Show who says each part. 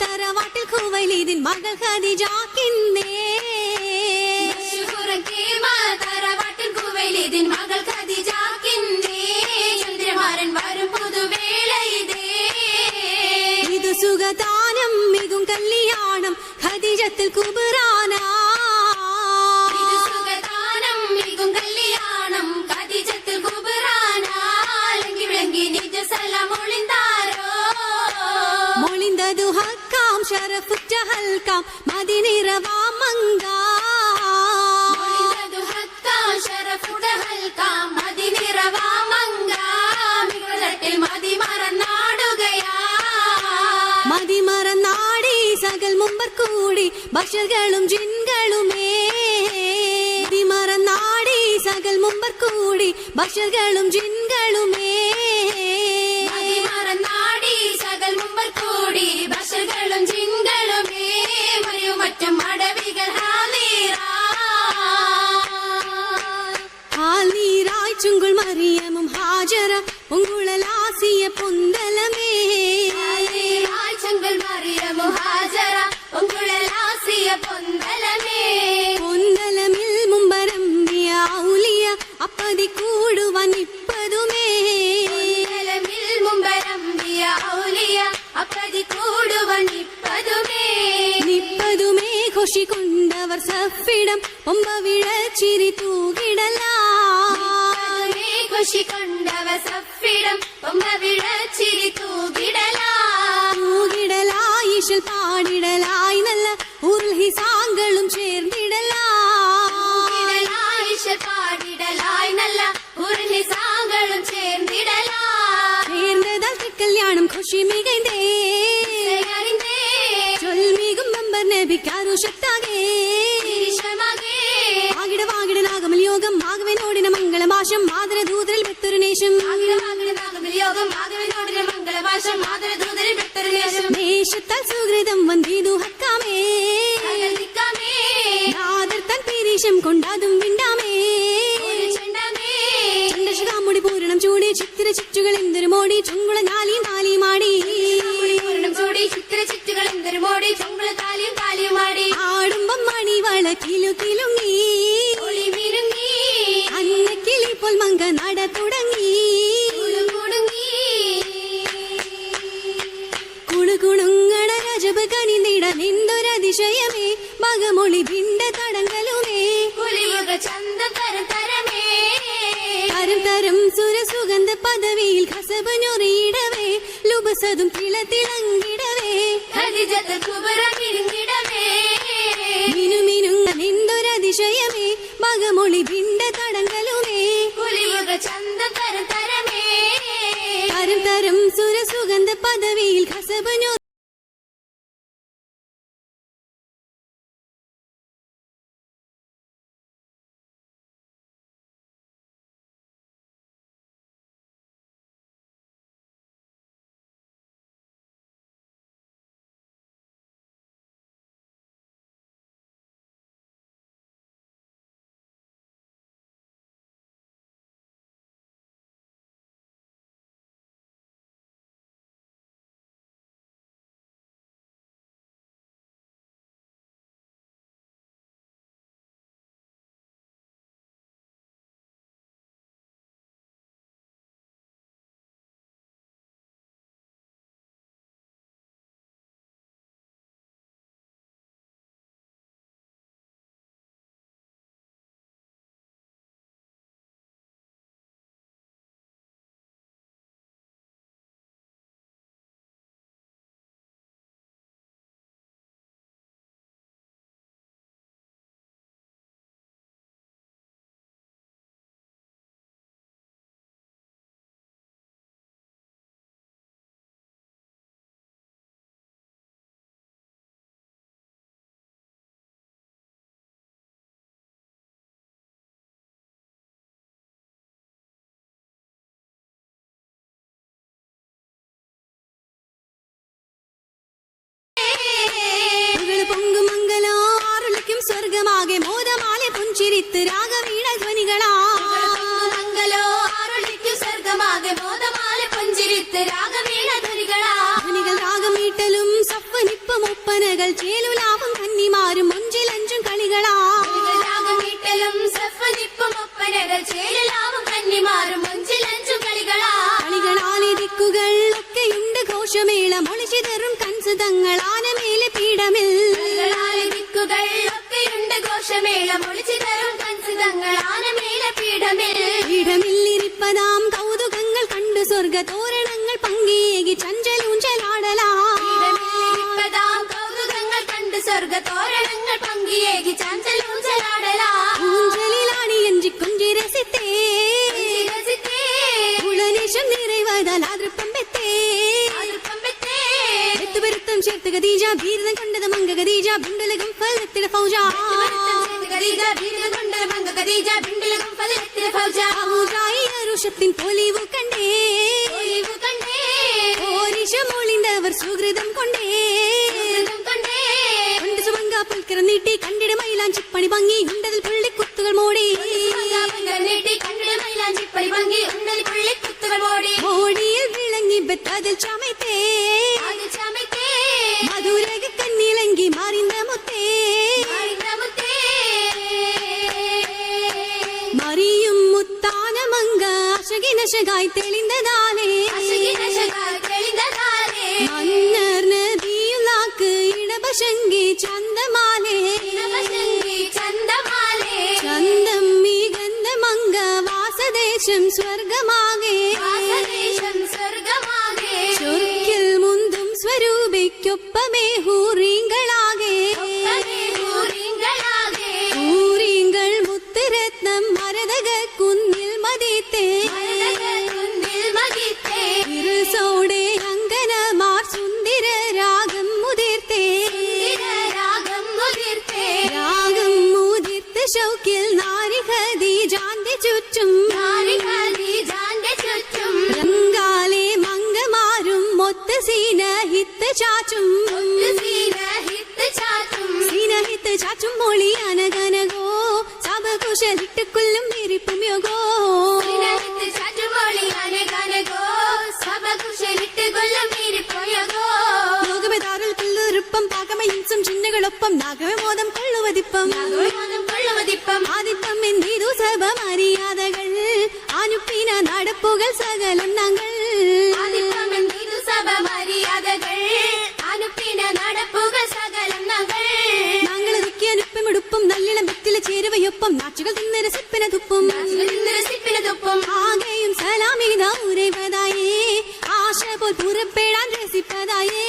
Speaker 1: തറവാട്ടിൽ കുവൈലിതിൻ മകൾ ഖദീജാക്കിന്നേ
Speaker 2: തറവാട്ടിൻ കുവൈലിതിൻ മകൾ ചന്ദ്രമാരൻ വരും പുതുവേളയിതേ. ഇത്
Speaker 1: സുഖദാനം മികും കല്യാണം ഖദിജത്തിൽ കുബറാനാ ഹക്കാം ഷറഫുറ്റ ഹൽക്കാം മദിനിറവാ മങ്കാ
Speaker 2: ഒളിന്തതു ഹക്കാം ശരഫുട ഹൽക്കാം മദിനിറവാ മങ്കാ മികതട്ടിൽ മതി മറന്നാടുകയാ
Speaker 1: മതിമറന്നാടി സകൽ മുമ്പർ കൂടി ഭക്ഷകളും ജിൻകളുമേ. മതിമറന്നാടി സകൽ മുമ്പർ കൂടി ഭക്ഷകളും ജിൻകളുമേ. மாரியமும் ஹாஜர உங்குழலாசிய பொந்தலமே. ராஜங்கள்
Speaker 2: மாரியமும் ஹாஜர உங்குழலாசிய பொந்தலமே. பொந்தலமில்
Speaker 1: மும்பரம்பிய அவுலிய அப்பதி கூடுவன் இப்பதுமே பொந்தலமில்
Speaker 2: மும்பரம்பிய அவுலிய அப்பதி கூடுவன் இப்பதுமே நிப்பதுமே
Speaker 1: குஷி கொண்டவர் சஃபிடம் பொம்ப விழச்சிரி தூகிடலாம் തൂകിടലാ
Speaker 2: കണ്ടവ സഫിടം. ഒമ്പ വിളച്ചിരി തൂകിടലാ
Speaker 1: തൂകിടലായിശൽ പാടിടലായി നല്ല ഉർഹി സാങ്കളും ചേർന്നിടലാ
Speaker 2: ഇടലായിഷ പാടിടലായി നല്ല ഉർഹി സാങ്കളും ചേർന്നിടലായി.
Speaker 1: ചേർന്നതാൽ കല്യാണം ഖുഷി മികൈന്തേ
Speaker 2: ചൊൽ
Speaker 1: ചൊൽമികും നമ്പർ നബിക്കാരു ശക്താകേ
Speaker 2: ലേശം
Speaker 1: ദേശത്താൽ സുഹൃതം വന്ദിതു ഹക്കാമേ
Speaker 2: അകൽനിക്കാമേ
Speaker 1: നാദർ കൊണ്ടാതും വിണ്ടാമേ ചന്ദ്രശിഖാമുടി പൂരണം ചൂടി ചിത്തിര ചുറ്റുകൾ എന്തൊരു മോടി. ചുങ്കുള നാലി നാലി മാടി
Speaker 2: പൂരണം ചൂടി ചിത്തിര ചുറ്റുകൾ എന്തൊരു മോടി. ചൊമ്പള താലിയും ആടി.
Speaker 1: ആടുമ്പം മണി കിലു കിലുങ്ങി
Speaker 2: ഒളി മിരുങ്ങി
Speaker 1: അന്ന കിളി പോൽ മങ്ക നട തുടങ്ങി. രജബ് കനിന്നിട നിന്തൊരതിശയമേ മകമൊളി ഭിണ്ട തടങ്കലുമേ.
Speaker 2: ചന്ത തരം
Speaker 1: തരം സുരസുഗന്ധ പദവിയിൽ ഖസബ് ഞൊറിയിടവേ ലുബസതും
Speaker 2: മിരുങ്ങിടവേ
Speaker 1: മിനുമിനുങ്ങ നിന്തൊരതിശയമേ മകമൊളി ഭിണ്ട തടങ്കലുമേ.
Speaker 2: ചന്ത തരം
Speaker 1: തരം സുരസുഗന്ധ പദവിയിൽ ഖസബ് விழித்து ராக வீண துவனிகளா மங்களோ அருளிக்கு சொர்க்கமாக போதமான புஞ்சிரித்து ராக
Speaker 2: வீண துவனிகளா துவனிகள் ராகமீட்டலும் சப்பு நிப்பு முப்பனகள்
Speaker 1: சேலு லாபம் கன்னி மாறும் ஒன்றில் அஞ்சும்
Speaker 2: களிகளா ராகமீட்டலும் சப்பு நிப்பு முப்பனகள் சேலு லாபம் கன்னி
Speaker 1: மாறும் ஒன்றில் அஞ்சும் களிகளா களிகளாலே திக்குகள் ஒக்கையுண்டு கோஷமேளம்
Speaker 2: ஒளிச்சி தரும் கன்சுதங்களா ആഘോഷമേളം ഒളിച്ചു തരും കൻസിതങ്ങൾ ആനമേല പീഠമേൽ.
Speaker 1: ഇടമില്ലിരിപ്പതാം കൗതുകങ്ങൾ കണ്ടു സ്വർഗ തോരണങ്ങൾ പങ്കിയേകി ചഞ്ചലൂഞ്ചലാടലാം.
Speaker 2: കൗതുകങ്ങൾ കണ്ട് സ്വർഗ തോരണങ്ങൾ പങ്കിയേകി
Speaker 1: ചഞ്ചലൂഞ്ചലാടലാഞ്ചലിലാണി എഞ്ചി കുഞ്ചി
Speaker 2: രസിത്തേ. ഉളനേശം
Speaker 1: നിറവതാൽ അതിർപ്പമ്പത്തേ ചേർത്ത് ഗതീജ ഭീരതം കണ്ടത് മംഗ ഗതീജ ബുണ്ടലകം ഫലത്തിട ഫൗജാ.
Speaker 2: കൊണ്ടൊരു പങ്ക് ഖദീജ, ബിണ്ടിലകം ഫലത്തിലെ ഫൗജ.
Speaker 1: ഫൗജായി അരുഷത്തിൻ പൊലിവു കണ്ടേ.
Speaker 2: ഒലിവു കണ്ടേ,
Speaker 1: ഓരിശം ഒളിന്തവർ സുഹൃതം കൊണ്ടേ.
Speaker 2: കൊണ്ടേ,
Speaker 1: സുമംഗ പുൽക്കര നീട്ടി കണ്ടിട മൈലാഞ്ചിപ്പണി ഭംഗി ഉണ്ടതിൽ പുള്ളിക്കുത്തുകൾ മോടി.
Speaker 2: സുമംഗാപുങ്കർ വിളങ്ങി കണ്ടിട മൈലാഞ്ചിപ്പടി அழகாய்
Speaker 1: தெளிந்ததாலே மன்னர் நதியுலாக்கு இடபசங்கி
Speaker 2: சந்தமாலே சந்தமாலே
Speaker 1: சந்தம் மீ கந்தமங்க வாசதேசம் സ്വർഗമാകെ
Speaker 2: സ്വർഗമാകെ
Speaker 1: ചൊർക്കിൽ മുന്തും സ്വരൂപിക്കൊപ്പമേ ഹൂറി അനകനകോ
Speaker 2: സഭകുശലിട്ട് കൊല്ലം മീരിപ്പോയകോ
Speaker 1: ലോകമെതാറിൽ കൊല്ലുറുപ്പം പാകമയിൻസും ചിന്നകളൊപ്പം നാഗമോദം കൊള്ളുവതിപ്പം
Speaker 2: നാഗോളം കൊള്ളുമതിപ്പം
Speaker 1: ആദിപ്പം എന്നീതു സഭ മര്യാദകൾ അനുപ്പിന നടപ്പുകൾ സകലം ഞങ്ങൾ ചേരുവയൊപ്പം നാച്ചുകൾ തിന്ന് രസിപ്പിന തുപ്പും.
Speaker 2: രസിപ്പിനതൊപ്പം
Speaker 1: ആകെയും സലാമിത ഉരവതായേ ആശ പോൽ പുറപ്പെടാൻ രസിപ്പതായേ.